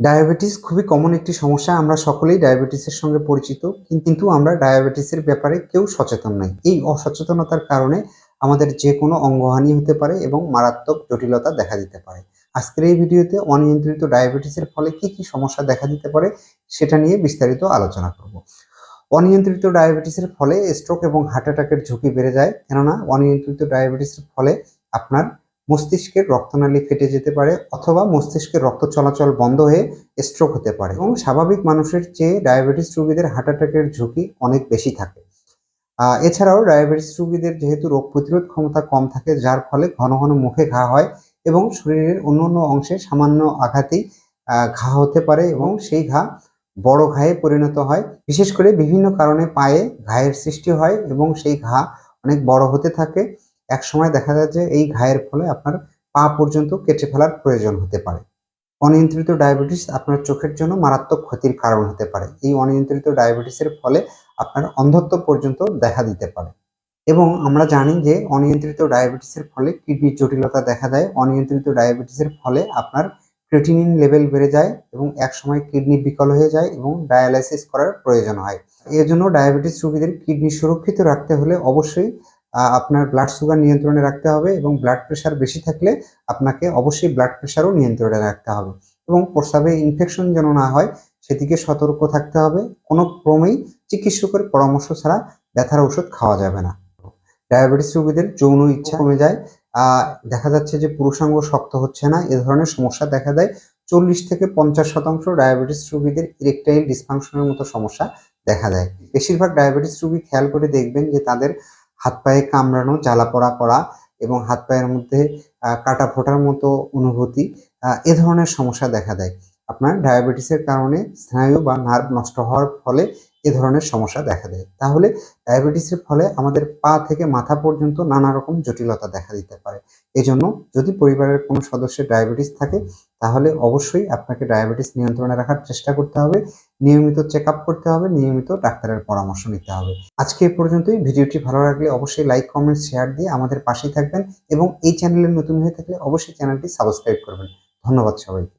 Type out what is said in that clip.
Diabetes খুবই common একটি সমস্যা। আমরা সকলেই ডায়াবেটিসের সঙ্গে পরিচিত কিন্তু আমরা ডায়াবেটিসের ব্যাপারে কেউ সচেতন নই। এই অসচেতনতার কারণে আমাদের যে কোনো অঙ্গহানি হতে পারে এবং মারাত্মক জটিলতা দেখা দিতে পারে। আজকের এই ভিডিওতে অনিয়ন্ত্রিত ডায়াবেটিসের ফলে কি কি সমস্যা দেখা দিতে পারে সেটা নিয়ে বিস্তারিত আলোচনা করব। অনিয়ন্ত্রিত ডায়াবেটিসের ফলে স্ট্রোক এবং হার্ট অ্যাটাকের ঝুঁকি বেড়ে যায়। কেননা অনিয়ন্ত্রিত ডায়াবেটিসের ফলে আপনার মস্তিষ্কের রক্তনালী ফেটে যেতে পারে অথবা মস্তিষ্কের রক্ত চলাচল বন্ধ হয়ে স্ট্রোক হতে পারে এবং স্বাভাবিক মানুষের চেয়ে ডায়াবেটিস রোগীদের হার্ট অ্যাটাকের ঝুঁকি অনেক বেশি থাকে। এছাড়াও ডায়াবেটিস রোগীদের যেহেতু রোগ প্রতিরোধ ক্ষমতা কম থাকে, যার ফলে ঘন ঘন মুখে ঘা হয় এবং শরীরের অন্য অন্য অংশে সামান্য আঘাতেই ঘা হতে পারে এবং সেই ঘা বড় ঘায়ে পরিণত হয়। বিশেষ করে বিভিন্ন কারণে পায়ে ঘায়ের সৃষ্টি হয় এবং সেই ঘা অনেক বড় হতে থাকে। এক সময় দেখা যায় যে এই ঘায়ের ফলে আপনার পা পর্যন্ত কেটে ফেলার প্রয়োজন হতে পারে। অনিয়ন্ত্রিত ডায়াবেটিস আপনার চোখের জন্য মারাত্মক ক্ষতির কারণ হতে পারে। এই অনিয়ন্ত্রিত ডায়াবেটিসের ফলে আপনার অন্ধত্ব পর্যন্ত দেখা দিতে পারে। এবং আমরা জানি যে অনিয়ন্ত্রিত ডায়াবেটিসের ফলে কিডনির জটিলতা দেখা দেয়। অনিয়ন্ত্রিত ডায়াবেটিসের ফলে আপনার ক্রেটিনিন লেভেল বেড়ে যায় এবং এক সময় কিডনি বিকল হয়ে যায় এবং ডায়ালাইসিস করার প্রয়োজন হয়। এর জন্য ডায়াবেটিস রোগীদের কিডনি সুরক্ষিত রাখতে হলে অবশ্যই আপনার ব্লাড সুগার নিয়ন্ত্রণে রাখতে হবে এবং ব্লাড প্রেশার বেশি থাকলে আপনাকে অবশ্যই ব্লাড প্রেশারও নিয়ন্ত্রণে রাখতে হবে। এবং প্রস্রাবে ইনফেকশন যেন না হয়, সেদিকে সতর্ক থাকতে হবে। কোনো ক্রমেই চিকিৎসকের পরামর্শ ছাড়া ব্যথার ওষুধ খাওয়া যাবে না। ডায়াবেটিস রোগীদের যৌন ইচ্ছা কমে যায়। দেখা যাচ্ছে যে পুরুষাঙ্গ শক্ত হচ্ছে না। এ ধরনের সমস্যা দেখা দেয়। চল্লিশ থেকে পঞ্চাশ শতাংশ ডায়াবেটিস রোগীদের ইরেকটাইল ডিসফাংশনের মতো সমস্যা দেখা দেয়। বেশিরভাগ ডায়াবেটিস রোগী খেয়াল করে দেখবেন যে তাদের হাত পায়ে কামড়ানো, জ্বালা পড়া করা এবং হাত পায়ের মধ্যে কাটা ফোটার মতো অনুভূতি এ ধরনের সমস্যা দেখা দেয়। আপনার ডায়াবেটিসের কারণে স্নায়ু বা নার্ভ নষ্ট হওয়ার ফলে এ ধরনের সমস্যা দেখা দেয়। তাহলে ডায়াবেটিসের ফলে আমাদের পা থেকে মাথা পর্যন্ত নানা রকম জটিলতা দেখা দিতে পারে। এজন্য যদি পরিবারের কোনো সদস্যের ডায়াবেটিস থাকে, তাহলে অবশ্যই আপনাকে ডায়াবেটিস নিয়ন্ত্রণে রাখার চেষ্টা করতে হবে। নিয়মিত চেক করতে হবে, নিয়মিত ডাক্তারের পরামর্শ নিতে হবে। আজকে এ পর্যন্তই। ভিডিওটি ভালো লাগলে অবশ্যই লাইক কমেন্ট শেয়ার দিয়ে আমাদের পাশেই থাকবেন এবং এই চ্যানেলে নতুন হয়ে থাকলে অবশ্যই চ্যানেলটি সাবস্ক্রাইব করবেন। ধন্যবাদ সবাইকে।